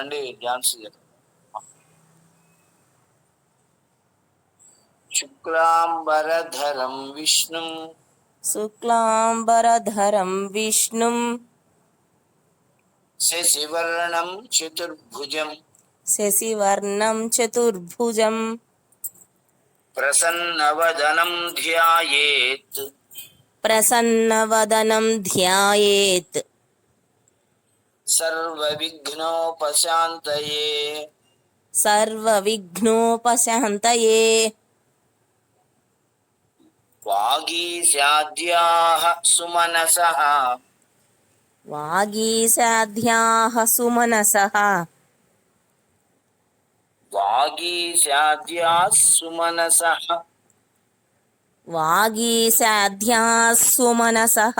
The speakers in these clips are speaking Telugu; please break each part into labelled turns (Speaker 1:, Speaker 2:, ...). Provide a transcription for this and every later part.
Speaker 1: రండి డ్యాన్స్ శుక్లాంబరధరం విష్ణుం.
Speaker 2: శుక్లాంబరధరం విష్ణుం.
Speaker 1: శశివర్ణం చతుర్భుజం.
Speaker 2: శశివర్ణం చతుర్భుజం.
Speaker 1: ప్రసన్నవదనం ధ్యాయేత్.
Speaker 2: ప్రసన్నవదనం ధ్యాయేత్.
Speaker 1: सर्वविघ्नोपशान्तये।
Speaker 2: सर्वविघ्नोपशान्तये। सुमनसः।
Speaker 1: सुमनसः। सुमनसः।
Speaker 2: सुमनसः।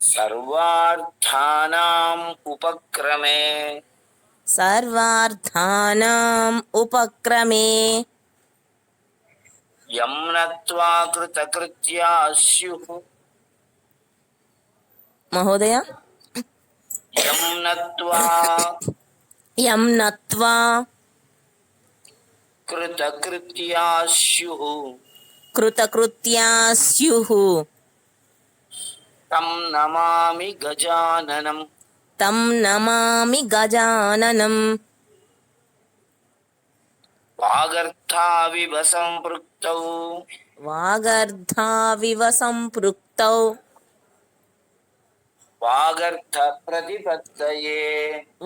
Speaker 2: सर्वार्थानाम्
Speaker 1: उपक्रमे। सर्वार्थानाम् उपक्रमे। यं
Speaker 2: कृतकृत्या
Speaker 1: स्युः महोदय?
Speaker 2: यं नत्वा
Speaker 1: कृतकृत्या स्युः
Speaker 2: कृतकृत्या स्युः
Speaker 1: తం నమామి గజాననం
Speaker 2: తం నమామి గజాననం
Speaker 1: వాగర్థావివ సంపృక్తౌ
Speaker 2: వాగర్ధావివ సంపృక్తౌ
Speaker 1: వాగర్థ ప్రతిపత్తయే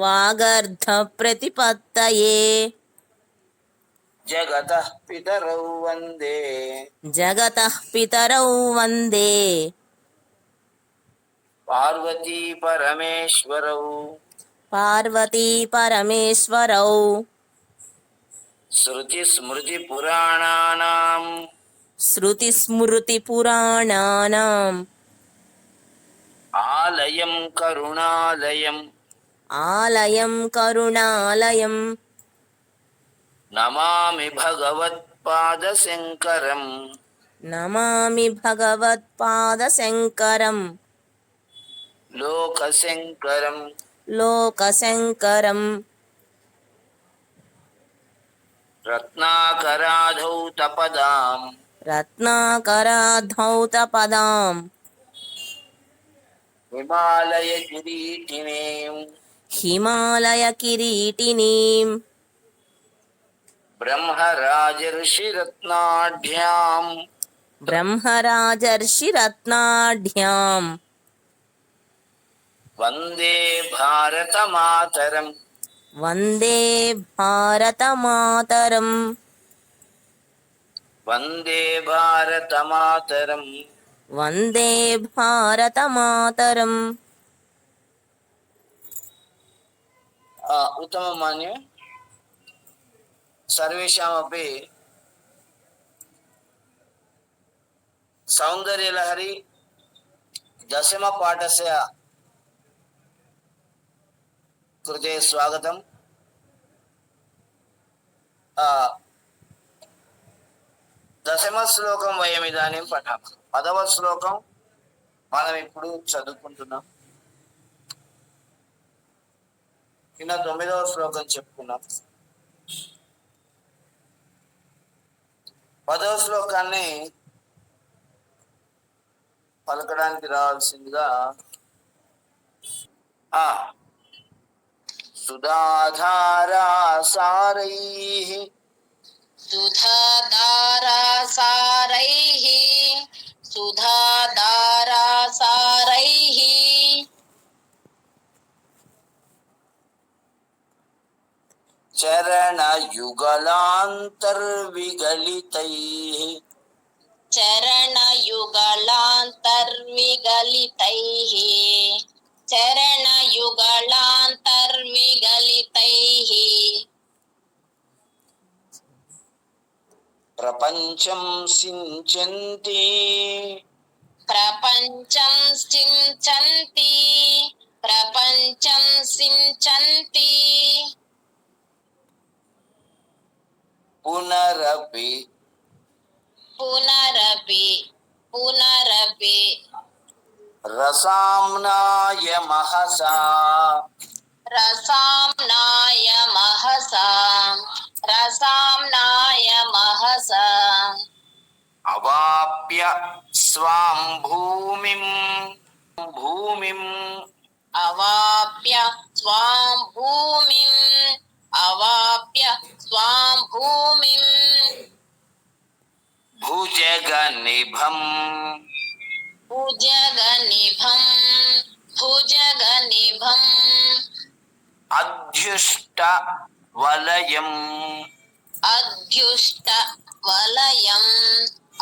Speaker 2: వాగర్ధ ప్రతిపత్తయే
Speaker 1: జగతః పితరౌ వందే
Speaker 2: జగతః పితరౌ వందే
Speaker 1: పార్వతీ పరమేశ్వరౌ.
Speaker 2: పార్వతీ పరమేశ్వరౌ.
Speaker 1: శృతి స్మృతి పురాణానాం.
Speaker 2: శృతిస్మృతిపురాణానాం
Speaker 1: ఆలయం కరుణాలయం.
Speaker 2: ఆలయం కరుణాలయం.
Speaker 1: నమామి భగవత్పాదశంకరం.
Speaker 2: నమామి భగవత్పాదశంకరం.
Speaker 1: లోకశంకరం
Speaker 2: लोकशङ्करम्।
Speaker 1: लोकशङ्करम्। रत्नाकराधौ
Speaker 2: तपदाम्।
Speaker 1: रत्नाकराधौ तपदाम्।
Speaker 2: हिमालयकिरीटिनीम्। हिमालयकिरीटिनीम्।
Speaker 1: ब्रह्मराजर्षिरत्नाढ्याम्।
Speaker 2: ब्रह्मराजर्षिरत्नाढ्याम्।
Speaker 1: वंदे भारतमातरम्।
Speaker 2: वंदे भारतमातरम्।
Speaker 1: वंदे भारतमातरम्।
Speaker 2: वंदे भारतमातरम्।
Speaker 1: उत्तमं मान्य सर्वेषामपि सौन्दर्यलहरी दशमपाठस्य హృదయ స్వాగతం. దశమ శ్లోకం వయం ఇదానీ పఠాము పదవ శ్లోకం మనం ఇప్పుడు చదువుకుంటున్నాం. నిన్న తొమ్మిదవ శ్లోకం చెప్పుకున్నాం. పదవ శ్లోకాన్ని పలకడానికి రావాల్సిందిగా ఆ సుధాధారా సారై
Speaker 3: సుధాధారాసారైः సుధాధారాసారైः
Speaker 1: చరణ
Speaker 3: చరణయుగళాంతర్మిగలితైః
Speaker 1: ప్రపంచం సించంతి.
Speaker 3: ప్రపంచం సించంతి. ప్రపంచం సించంతి.
Speaker 1: పునరపి.
Speaker 3: పునరపి. పునరపి.
Speaker 1: రసాంనాయ మహసా
Speaker 3: రసాంనాయ మహసా రసాంనాయ మహసా
Speaker 1: అవాప్య స్వాం భూమిం భూమిం
Speaker 3: అవాప్య స్వాం భూమిం అవాప్య స్వాం భూమిం
Speaker 1: భుజగ నిభం
Speaker 3: భుజగనిభం భుజగనిభం
Speaker 1: అధ్యుష్ట వలయం
Speaker 3: అధ్యుష్ట వలయం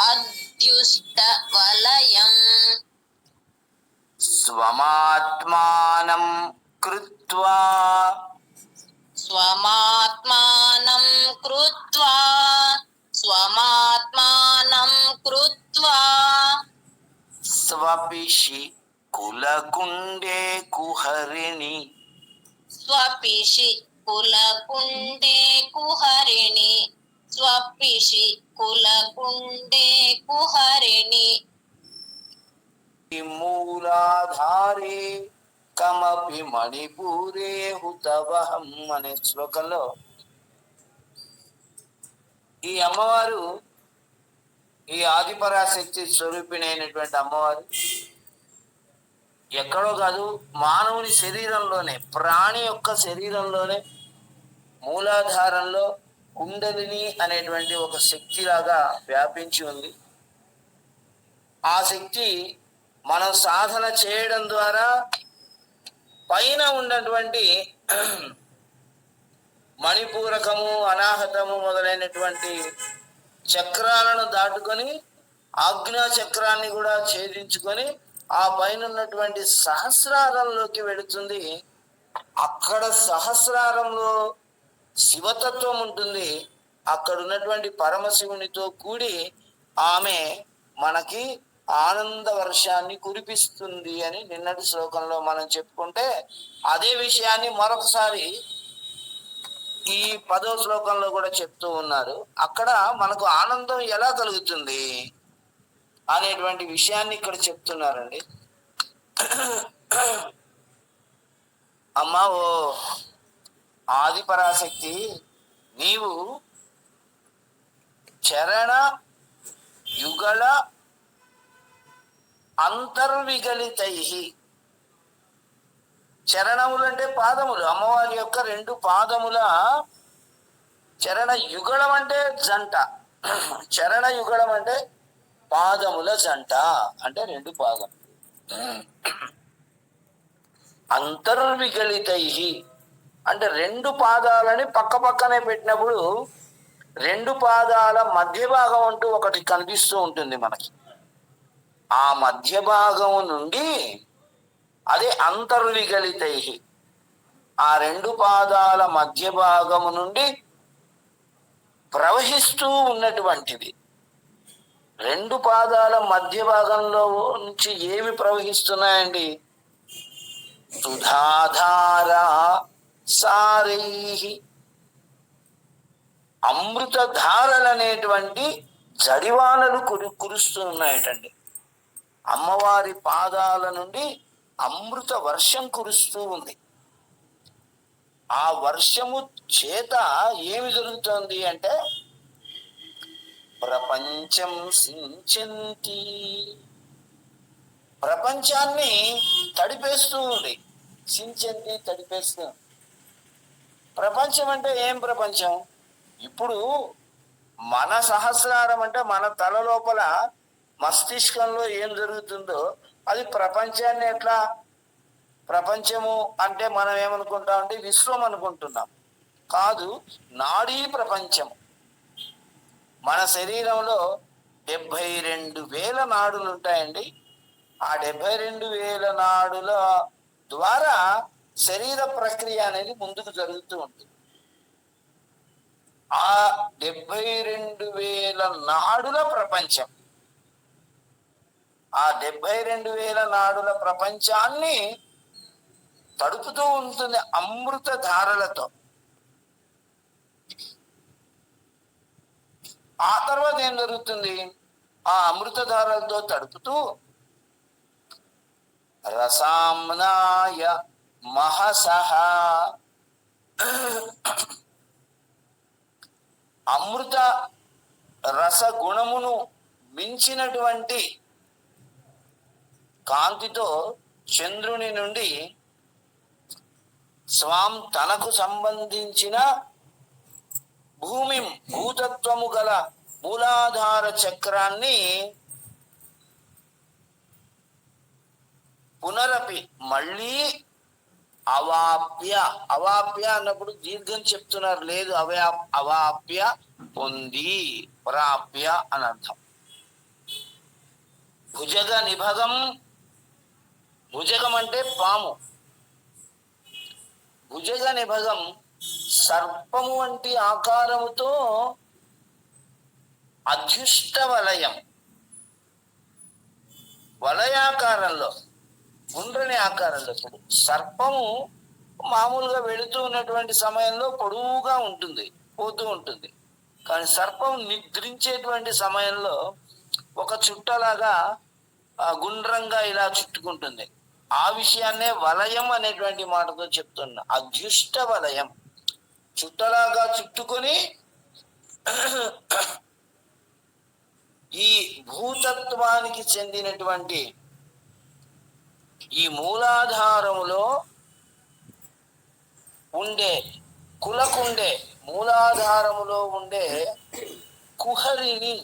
Speaker 3: అధ్యుష్ట వలయం
Speaker 1: స్వమాత్మానం కృత్వా
Speaker 3: స్వమాత్మానం కృత్వా స్వమాత్మానం
Speaker 1: స్వపిషి కులకుండే కుహరిణి.
Speaker 3: స్వపిషి కులకుండే కుహరిణి. స్వపిషి కులకుండే కుహరిణి.
Speaker 1: మూలాధారే కమపి మణిపూరే హుతవహం అనే శ్లోకంలో ఈ అమ్మవారు ఈ ఆదిపరాశక్తి స్వరూపిణి అయినటువంటి అమ్మవారు ఎక్కడో కాదు మానవుని శరీరంలోనే ప్రాణి యొక్క శరీరంలోనే మూలాధారంలో కుండలిని అనేటువంటి ఒక శక్తిలాగా వ్యాపించి ఉంది. ఆ శక్తి మనం సాధన చేయడం ద్వారా పైన ఉన్నటువంటి మణిపూరకము అనాహతము మొదలైనటువంటి చక్రాలను దాటుకొని ఆజ్ఞా చక్రాన్ని కూడా ఛేదించుకొని ఆ పైన ఉన్నటువంటి సహస్రారంలోకి వెళుతుంది. అక్కడ సహస్రారంలో శివతత్వం ఉంటుంది. అక్కడ ఉన్నటువంటి పరమశివునితో కూడి ఆమె మనకి ఆనంద వర్షాన్ని కురిపిస్తుంది అని నిన్నటి శ్లోకంలో మనం చెప్పుకుంటే అదే విషయాన్ని మరొకసారి ఈ పదో శ్లోకంలో కూడా చెప్తూ ఉన్నారు. అక్కడ మనకు ఆనందం ఎలా కలుగుతుంది అనేటువంటి విషయాన్ని ఇక్కడ చెప్తున్నారండి. అమ్మా ఓ ఆది పరాశక్తి నీవు చరణ యుగళ అంతర్విగలితై చరణములు అంటే పాదములు. అమ్మవారి యొక్క రెండు పాదముల చరణ యుగళం అంటే జంట. చరణ యుగళం అంటే పాదముల జంట అంటే రెండు పాదం. అంతర్విగళితై అంటే రెండు పాదాలని పక్క పక్కనే పెట్టినప్పుడు రెండు పాదాల మధ్య భాగం అంటూ ఒకటి కనిపిస్తూ ఉంటుంది మనకి. ఆ మధ్య భాగం నుండి అదే అంతర్విగలితై. ఆ రెండు పాదాల మధ్య భాగము నుండి ప్రవహిస్తూ ఉన్నటువంటిది. రెండు పాదాల మధ్య భాగంలో నుంచి ఏమి ప్రవహిస్తున్నాయండి? సుధాధార సారై. అమృత అనేటువంటి జడివానలు కురు కురుస్తున్నాయటండి అమ్మవారి పాదాల నుండి అమృత వర్షం కురుస్తూ ఉంది. ఆ వర్షము చేత ఏమి జరుగుతోంది అంటే ప్రపంచం సించంతి ప్రపంచాన్ని తడిపేస్తూ ఉంది. సించంతి తడిపేస్తూ ప్రపంచం అంటే ఏం ప్రపంచం? ఇప్పుడు మన సహస్రారం అంటే మన తల లోపల మస్తిష్కంలో ఏం జరుగుతుందో అది ప్రపంచాన్ని ఎట్లా ప్రపంచము అంటే మనం ఏమనుకుంటాం అంటే విశ్వం అనుకుంటున్నాం. కాదు నాడీ ప్రపంచం మన శరీరంలో డెబ్బై రెండు వేల నాడులు ఉంటాయండి. ఆ డెబ్బై రెండు వేల నాడుల ద్వారా శరీర ప్రక్రియ అనేది ముందుకు జరుగుతూ ఉంటుంది. ఆ డెబ్బై రెండు వేల నాడుల ప్రపంచం. ఆ డెబ్బై రెండు వేల నాడుల ప్రపంచాన్ని తడుపుతూ ఉంటుంది అమృత ధారలతో. ఆ తర్వాత ఏం జరుగుతుంది? ఆ అమృత ధారలతో తడుపుతూ రసాంనాయ మహసహ అమృత రసగుణమును మించినటువంటి కాంతితో చంద్రుని నుండి స్వాం తనకు సంబంధించిన భూమి భూతత్వము గల మూలాధార చక్రాన్ని పునరపి మళ్ళీ అవాప్య అవాప్య అన్నప్పుడు దీర్ఘం చెప్తున్నారు లేదు అవయా అవాప్య పొంది ప్రాప్య అని అర్థం. భుజగ నిభగం భుజగం అంటే పాము. భుజగ నిభగం సర్పము వంటి ఆకారముతో అధ్యుష్ట వలయం. వలయాకారంలో గుండ్రని ఆకారంలో ఇప్పుడు సర్పము మామూలుగా వెళుతూ ఉన్నటువంటి సమయంలో పొడవుగా ఉంటుంది పోతూ ఉంటుంది. కానీ సర్పం నిద్రించేటువంటి సమయంలో ఒక చుట్టలాగా గుండ్రంగా ఇలా చుట్టుకుంటుంది. ఆ విషయాన్నే వలయం అనేటువంటి మాటతో చెప్తున్నా. అదృష్ట వలయం. చుట్టలాగా చుట్టుకొని ఈ భూతత్వానికి చెందినటువంటి ఈ మూలాధారములో ఉండే కులకుండే మూలాధారములో ఉండే కుహరిని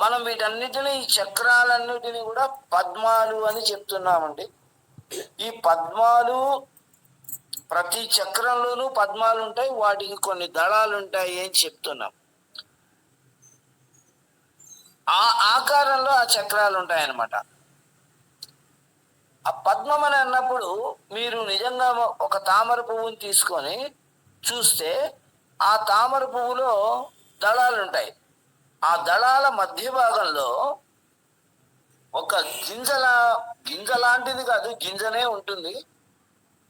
Speaker 1: మనం వీటన్నిటిని ఈ చక్రాలన్నిటిని కూడా పద్మాలు అని చెప్తున్నామండి. ఈ పద్మాలు ప్రతి చక్రంలోనూ పద్మాలు ఉంటాయి వాటికి కొన్ని దళాలు ఉంటాయి అని చెప్తున్నాం. ఆ ఆకారంలో ఆ చక్రాలు ఉంటాయన్నమాట. ఆ పద్మం అని అన్నప్పుడు మీరు నిజంగా ఒక తామర పువ్వుని తీసుకొని చూస్తే ఆ తామర పువ్వులో దళాలు ఉంటాయి. ఆ దళాల మధ్య భాగంలో ఒక గింజల గింజ లాంటిది కాదు గింజనే ఉంటుంది.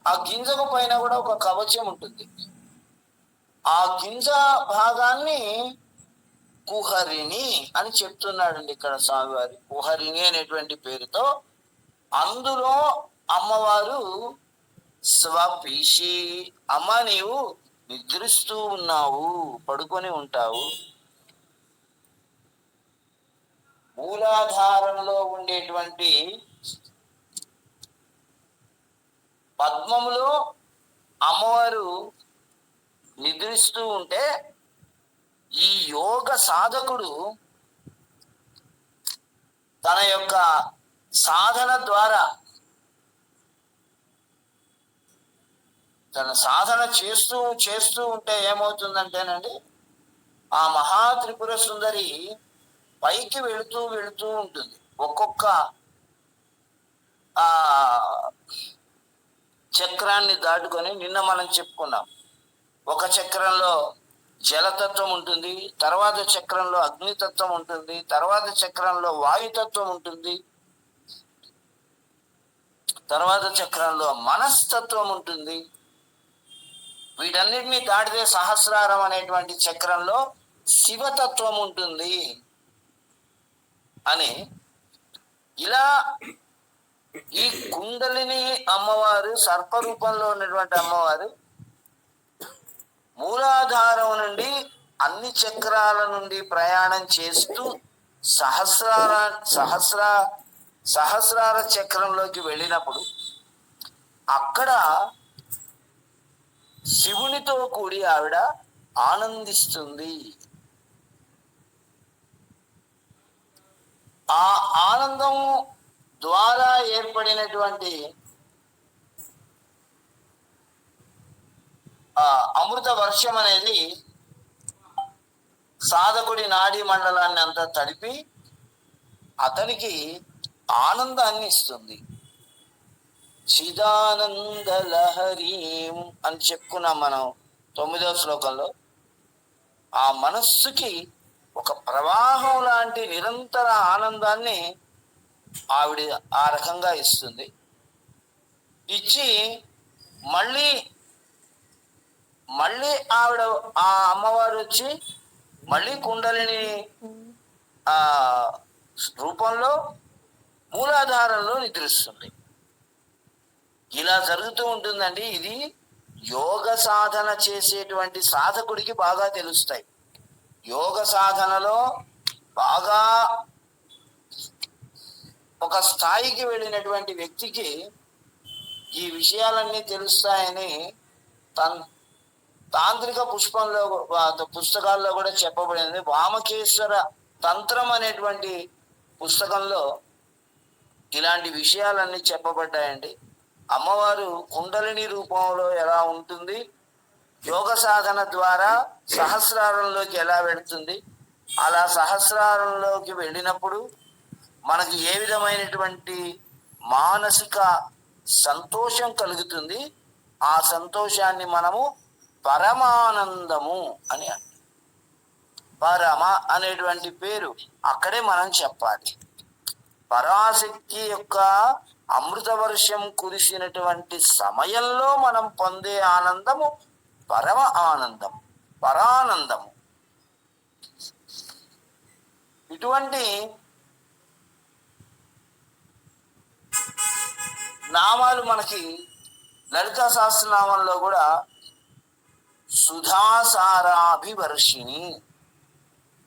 Speaker 1: ఆ గింజకు పైన కూడా ఒక కవచం ఉంటుంది. ఆ గింజ భాగాన్ని కుహరిణి అని చెప్తున్నాడండి ఇక్కడ స్వామివారి. కుహరిణి అనేటువంటి పేరుతో అందులో అమ్మవారు స్వపీషి అమ్మ నీవు నిద్రిస్తూ ఉన్నావు పడుకొని ఉంటావు. మూలాధారంలో ఉండేటువంటి పద్మములో అమ్మవారు నిద్రిస్తూ ఉంటే ఈ యోగ సాధకుడు తన యొక్క సాధన ద్వారా తన సాధన చేస్తూ చేస్తూ ఉంటే ఏమవుతుందంటేనండి ఆ మహా త్రిపుర సుందరి పైకి వెళుతూ వెళుతూ ఉంటుంది. ఒక్కొక్క ఆ చక్రాన్ని దాటుకొని నిన్న మనం చెప్పుకున్నాం. ఒక చక్రంలో జలతత్వం ఉంటుంది తర్వాత చక్రంలో అగ్నితత్వం ఉంటుంది తర్వాత చక్రంలో వాయుతత్వం ఉంటుంది తర్వాత చక్రంలో మనస్తత్వం ఉంటుంది. వీటన్నిటిని దాటితే సహస్రారం అనేటువంటి చక్రంలో శివతత్వం ఉంటుంది. అని ఇలా ఈ కుండలిని అమ్మవారు సర్పరూపంలో ఉన్నటువంటి అమ్మవారు మూలాధారం నుండి అన్ని చక్రాల నుండి ప్రయాణం చేస్తూ సహస్రార సహస్ర సహస్రార చక్రంలోకి వెళ్ళినప్పుడు అక్కడ శివునితో కూడి ఆవిడ ఆనందిస్తుంది. ఆ ఆనందం ద్వారా ఏర్పడినటువంటి ఆ అమృత వర్షం అనేది సాధకుడి నాడీ మండలాన్ని అంతా తడిపి అతనికి ఆనందాన్ని ఇస్తుంది. చిదానంద లహరీం అని చెప్పుకున్నాం మనం తొమ్మిదవ శ్లోకంలో. ఆ మనస్సుకి ఒక ప్రవాహం లాంటి నిరంతర ఆనందాన్ని ఆవిడ ఆ రకంగా ఇస్తుంది. ఇచ్చి మళ్ళీ మళ్ళీ ఆవిడ ఆ అమ్మవారు వచ్చి మళ్ళీ కుండలిని ఆ రూపంలో మూలాధారంలో నిద్రిస్తుంది. ఇలా జరుగుతూ ఉంటుందండి. ఇది యోగ సాధన చేసేటువంటి సాధకుడికి బాగా తెలుస్తాయి. యోగ సాధనలో బాగా ఒక స్థాయికి వెళ్ళినటువంటి వ్యక్తికి ఈ విషయాలన్నీ తెలుస్తాయని తన్ తాంత్రిక పుష్పంలో పుస్తకాల్లో కూడా చెప్పబడింది. వామకేశ్వర తంత్రం అనేటువంటి పుస్తకంలో ఇలాంటి విషయాలన్నీ చెప్పబడ్డాయండి. అమ్మవారు కుండలిని రూపంలో ఎలా ఉంటుంది? యోగ సాధన ద్వారా సహస్రారంలోకి ఎలా వెళుతుంది? అలా సహస్రారంలోకి వెళ్ళినప్పుడు మనకి ఏ విధమైనటువంటి మానసిక సంతోషం కలుగుతుంది? ఆ సంతోషాన్ని మనము పరమానందము అని అంటాం. పరమ అనేటువంటి పేరు అక్కడే మనం చెప్పాలి. పరాశక్తి యొక్క అమృత వర్షం కురిసినటువంటి సమయంలో మనం పొందే ఆనందము పరమ ఆనందం పరానందము. ఇటువంటి నామాలు మనకి లలిత సహస్రనామంలో కూడా సుధాసారాభివర్షిణి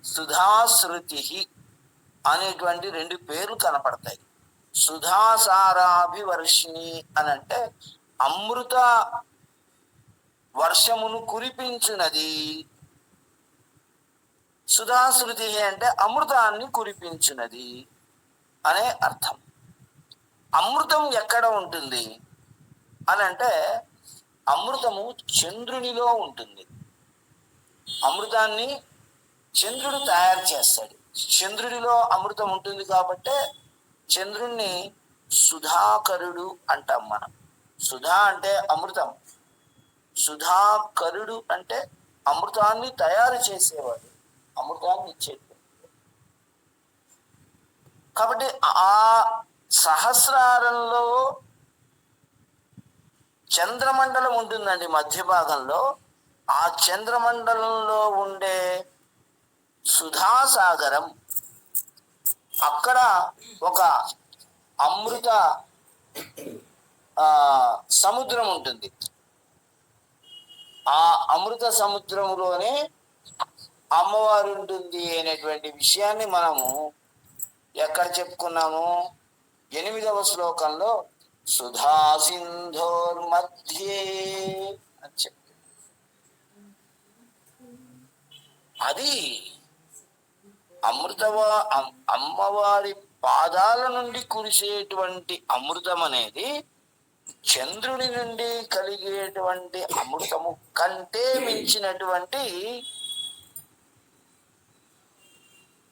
Speaker 1: సుధాశృతి అనేటువంటి రెండు పేర్లు కనపడతాయి. సుధాసారాభివర్షిణి అని అంటే అమృత వర్షమును కురిపించినది. సుధాశృతి అంటే అమృతాన్ని కురిపించినది అనే అర్థం. అమృతం ఎక్కడ ఉంటుంది? అని అంటే అమృతము చంద్రునిలో ఉంటుంది. అమృతాన్ని చంద్రుడు తయారు చేస్తాడు. చంద్రుడిలో అమృతం ఉంటుంది కాబట్టే చంద్రుణ్ణి సుధాకరుడు అంటాం మనం. సుధా అంటే అమృతం. సుధాకరుడు అంటే అమృతాన్ని తయారు చేసేవాడు. అమృతాన్ని ఇచ్చేది. కాబట్టి ఆ సహస్రారంలో చంద్రమండలం ఉంటుందండి మధ్య భాగంలో ఆ చంద్రమండలంలో ఉండే సుధాసాగరం అక్కడ ఒక అమృత ఆ, సముద్రం ఉంటుంది. ఆ అమృత సముద్రంలోనే అమ్మవారు ఉంటుంది అనేటువంటి విషయాన్ని మనము ఎక్కడ చెప్పుకున్నాము? ఎనిమిదవ శ్లోకంలో సుధా సింధోర్మధ్యే అని చెప్పి అది అమృతవా అమ్మవారి పాదాల నుండి కురిసేటువంటి అమృతం అనేది చంద్రుడి నుండి కలిగేటువంటి అమృతము కంటే మించినటువంటి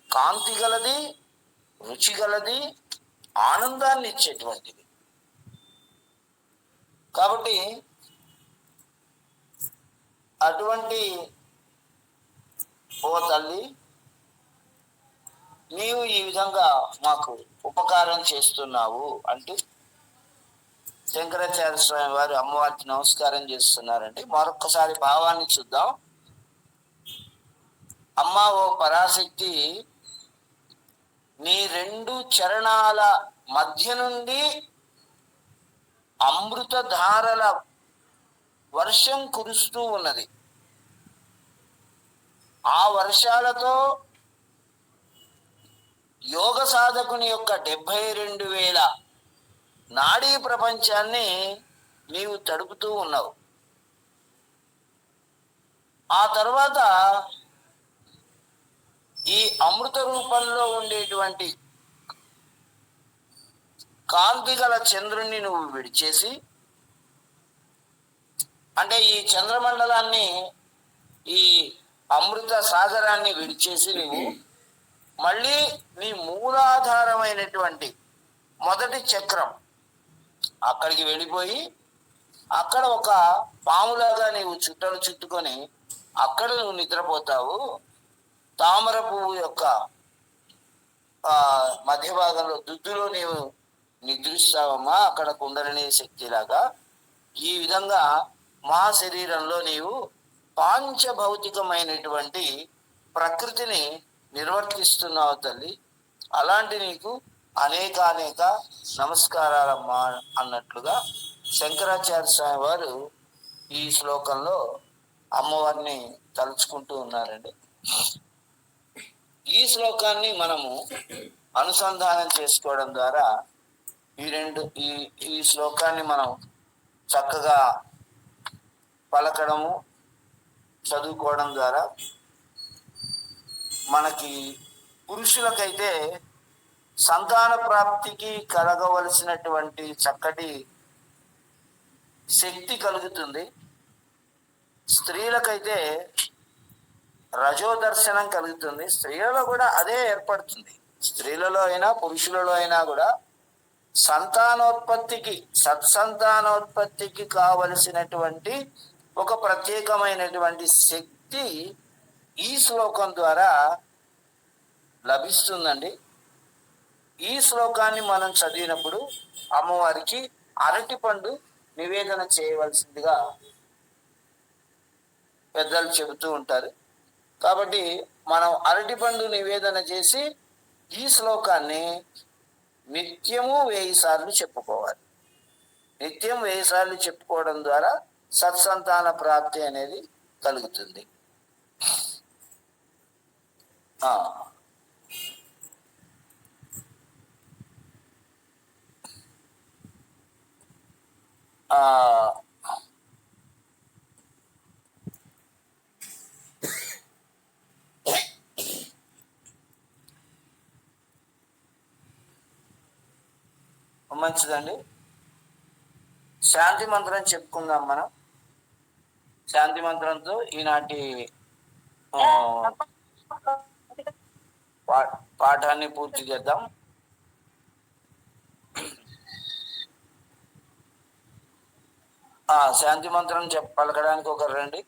Speaker 1: కాంతి గలది రుచి గలది ఆనందాన్ని ఇచ్చేటువంటిది. కాబట్టి అటువంటి ఓ తల్లి నీవు ఈ విధంగా మాకు ఉపకారం చేస్తున్నావు అంటూ శంకరాచార్య స్వామి వారు అమ్మవారికి నమస్కారం చేస్తున్నారండి. మరొకసారి భావాన్ని చూద్దాం. అమ్మ ఓ పరాశక్తి నీ రెండు చరణాల మధ్య నుండి అమృతధారల వర్షం కురుస్తూ ఉన్నది. ఆ వర్షాలతో యోగ సాధకుని యొక్క డెబ్బై రెండు వేల నాడీ ప్రపంచాన్ని నీవు తడుపుతూ ఉన్నావు. ఆ తర్వాత ఈ అమృత రూపంలో ఉండేటువంటి కాంతి గల చంద్రుణ్ణి నువ్వు విడిచేసి అంటే ఈ చంద్రమండలాన్ని ఈ అమృత సాగరాన్ని విడిచేసి నువ్వు మళ్ళీ నీ మూలాధారమైనటువంటి మొదటి చక్రం అక్కడికి వెళ్ళిపోయి అక్కడ ఒక పాములాగా నీవు చుట్టలు చుట్టుకొని అక్కడ నువ్వు నిద్రపోతావు. తామర పువ్వు యొక్క ఆ మధ్య భాగంలో దుద్దులో నీవు నిద్రిస్తావమ్మా. అక్కడ కుండలిని శక్తిలాగా. ఈ విధంగా మా శరీరంలో నీవు పాంచభౌతికమైనటువంటి ప్రకృతిని నిర్వర్తిస్తున్నావు తల్లి. అలాంటి నీకు అనేక అనేక నమస్కారాలమ్మా అన్నట్లుగా శంకరాచార్య స్వామి వారు ఈ శ్లోకంలో అమ్మవారిని తలుచుకుంటూ ఉన్నారండి. ఈ శ్లోకాన్ని మనము అనుసంధానం చేసుకోవడం ద్వారా ఈ రెండు ఈ ఈ శ్లోకాన్ని మనం చక్కగా పలకడము చదువుకోవడం ద్వారా మనకి పురుషులకైతే సంతాన ప్రాప్తికి కలగవలసినటువంటి చక్కటి శక్తి కలుగుతుంది. స్త్రీలకైతే రజోదర్శనం కలుగుతుంది. స్త్రీలలో కూడా అదే ఏర్పడుతుంది. స్త్రీలలో అయినా పురుషులలో అయినా కూడా సంతానోత్పత్తికి సత్సంతానోత్పత్తికి కావలసినటువంటి ఒక ప్రత్యేకమైనటువంటి శక్తి ఈ శ్లోకం ద్వారా లభిస్తుందండి. ఈ శ్లోకాన్ని మనం చదివినప్పుడు అమ్మవారికి అరటి పండు నివేదన చేయవలసిందిగా పెద్దలు చెబుతూ ఉంటారు. కాబట్టి మనం అరటి పండు నివేదన చేసి ఈ శ్లోకాన్ని నిత్యము వెయ్యి సార్లు చెప్పుకోవాలి. నిత్యం వెయ్యి సార్లు చెప్పుకోవడం ద్వారా సత్సంతాన ప్రాప్తి అనేది కలుగుతుంది. మంచిదండి. శాంతి మంత్రం చెప్పుకుందాం మనం. శాంతి మంత్రంతో ఈనాటి పాఠాన్ని పూర్తి చేద్దాం. శాంతి మంత్రం చెప్ పలకడానికి ఒకరు రండి.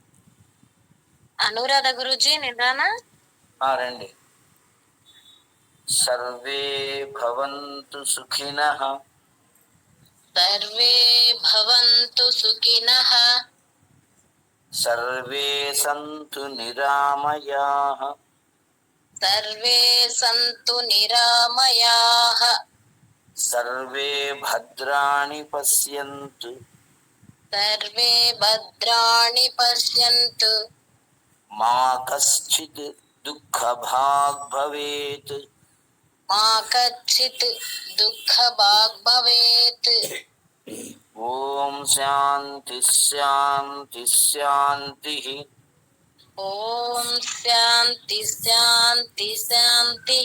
Speaker 3: అనురాధ గురుజీ నిదానా?
Speaker 1: రండి. సర్వే భవంతు సుఖినః.
Speaker 3: సర్వే భవంతు సుఖినః.
Speaker 1: సర్వే సంతు నిరామయాః.
Speaker 3: సర్వే సంతు నిరామయాః.
Speaker 1: సర్వే భద్రాణి పశ్యంతు.
Speaker 3: సర్వే భద్రాణి పశ్యంతు
Speaker 1: మా కశ్చిత్ దుఃఖభాగ్ భవేత్
Speaker 3: మా కచ్చిత్ దుఃఖ భాగ్ భవేత్
Speaker 1: ఓం శాంతి శాంతి శాంతి
Speaker 3: ఓం శాంతి శాంతి శాంతి